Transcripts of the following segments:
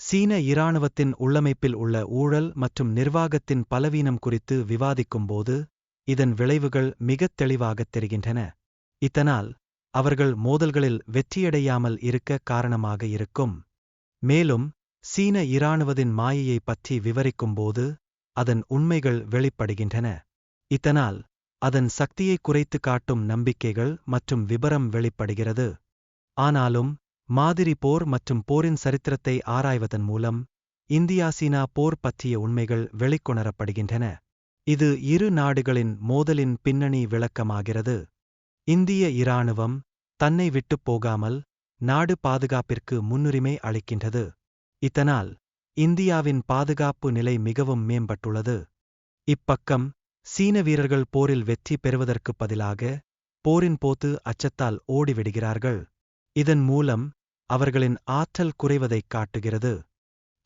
சீன இராணுவத்தின் உள்ளமைப்பில் உள்ள ஊழல் மற்றும் நிர்வாகத்தின் பலவீனம் குறித்து விவாதிக்கும்போது இதன் விளைவுகள் மிகத் தெளிவாகத் தெரிகின்றன. இதனால் அவர்கள் மோதல்களில் வெற்றியடையாமல் இருக்க காரணமாக இருக்கும். மேலும் சீன இராணுவத்தின் மாயையை பற்றி விவரிக்கும்போது அதன் உண்மைகள் வெளிப்படுகின்றன. இதனால் அதன் சக்தியை குறைத்து காட்டும் நம்பிக்கைகள் மற்றும் விபரம் வெளிப்படுகிறது. ஆனாலும் மாதிரி போர் மற்றும் போரின் சரித்திரத்தை ஆராய்வதன் மூலம் இந்தியா சீனா போர் பற்றிய உண்மைகள் வெளிக்கொணரப்படுகின்றன. இது இரு நாடுகளின் மோதலின் பின்னணி விளக்கமாகிறது. இந்திய இராணுவம் தன்னை விட்டுப் போகாமல் நாடு பாதுகாப்பிற்கு முன்னுரிமை அளிக்கின்றது. இதனால் இந்தியாவின் பாதுகாப்பு நிலை மிகவும் மேம்பட்டுள்ளது. இப்பக்கம் சீன வீரர்கள் போரில் வெற்றி பெறுவதற்குப் பதிலாக போரின் போத்து அச்சத்தால் ஓடிவிடுகிறார்கள். இதன் மூலம் அவர்களின் ஆற்றல் குறைவதைக் காட்டுகிறது.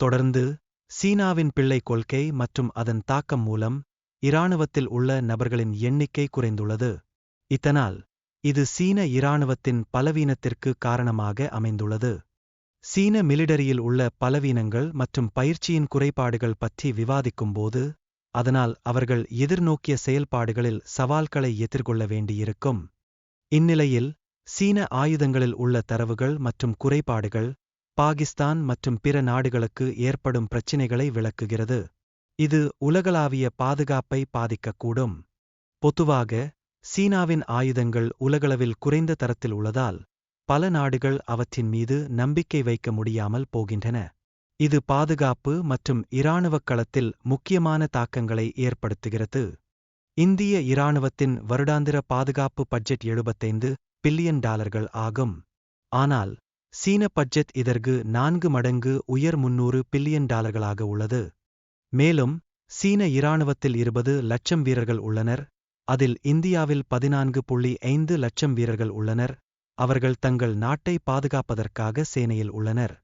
தொடர்ந்து சீனாவின் பிள்ளை கொள்கை மற்றும் அதன் தாக்கம் மூலம் இராணுவத்தில் உள்ள நபர்களின் எண்ணிக்கை குறைந்துள்ளது. இதனால் இது சீன இராணுவத்தின் பலவீனத்திற்கு காரணமாக அமைந்துள்ளது. சீன மிலிடரியில் உள்ள பலவீனங்கள் மற்றும் பயிற்சியின் குறைபாடுகள் பற்றி விவாதிக்கும்போது அதனால் அவர்கள் எதிர்நோக்கிய செயல்பாடுகளில் சவால்களை எதிர்கொள்ள வேண்டியிருக்கும். இந்நிலையில் சீன ஆயுதங்களில் உள்ள தரவுகள் மற்றும் குறைபாடுகள் பாகிஸ்தான் மற்றும் பிற நாடுகளுக்கு ஏற்படும் பிரச்சினைகளை விளக்குகிறது. இது உலகளாவிய பாதுகாப்பை பாதிக்கக்கூடும். பொதுவாக சீனாவின் ஆயுதங்கள் உலகளவில் குறைந்த தரத்தில் உள்ளதால் பல நாடுகள் அவற்றின் மீது நம்பிக்கை வைக்க முடியாமல் போகின்றன. இது பாதுகாப்பு மற்றும் இராணுவக் களத்தில் முக்கியமான தாக்கங்களை ஏற்படுத்துகிறது. இந்திய இராணுவத்தின் வருடாந்திர பாதுகாப்பு பட்ஜெட் எழுபத்தைந்து பில்லியன் டாலர்கள் ஆகும். ஆனால் சீன பட்ஜெட் இதற்கு நான்கு மடங்கு உயர் முன்னூறு பில்லியன் டாலர்களாக உள்ளது. மேலும் சீன இராணுவத்தில் இருபது லட்சம் வீரர்கள் உள்ளனர். அதில் இந்தியாவில் பதினான்கு புள்ளி ஐந்து லட்சம் வீரர்கள் உள்ளனர். அவர்கள் தங்கள் நாட்டை பாதுகாப்பதற்காக சேனையில் உள்ளனர்.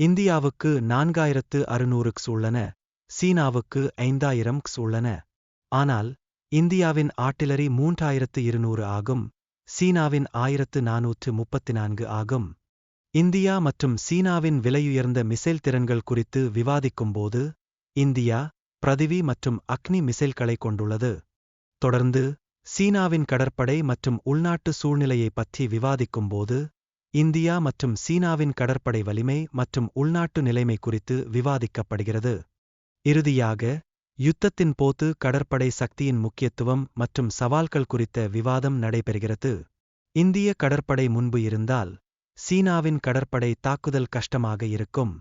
இந்தியாவுக்கு நான்காயிரத்து அறுநூறுக்ஸ் உள்ளன. சீனாவுக்கு ஐந்தாயிரம் க்ஸ் உள்ளன. ஆனால் இந்தியாவின் ஆட்டிலரி மூன்றாயிரத்து இருநூறு ஆகும். சீனாவின் ஆயிரத்து நானூற்று முப்பத்தி நான்கு ஆகும். இந்தியா மற்றும் சீனாவின் விலையுயர்ந்த மிசைல் திறன்கள் குறித்து விவாதிக்கும்போது இந்தியா பிரதிவி மற்றும் அக்னி மிசைல்களை கொண்டுள்ளது. தொடர்ந்து சீனாவின் கடற்படை மற்றும் உள்நாட்டு சூழ்நிலையை பற்றி விவாதிக்கும்போது இந்தியா மற்றும் சீனாவின் கடற்படை வலிமை மற்றும் உள்நாட்டு நிலைமை குறித்து விவாதிக்கப்படுகிறது. இறுதியாக யுத்தத்தின் போது கடற்படை சக்தியின் முக்கியத்துவம் மற்றும் சவால்கள் குறித்த விவாதம் நடைபெறுகிறது. இந்திய கடற்படை முன்பு இருந்தால் சீனாவின் கடற்படை தாக்குதல் கஷ்டமாக இருக்கும்.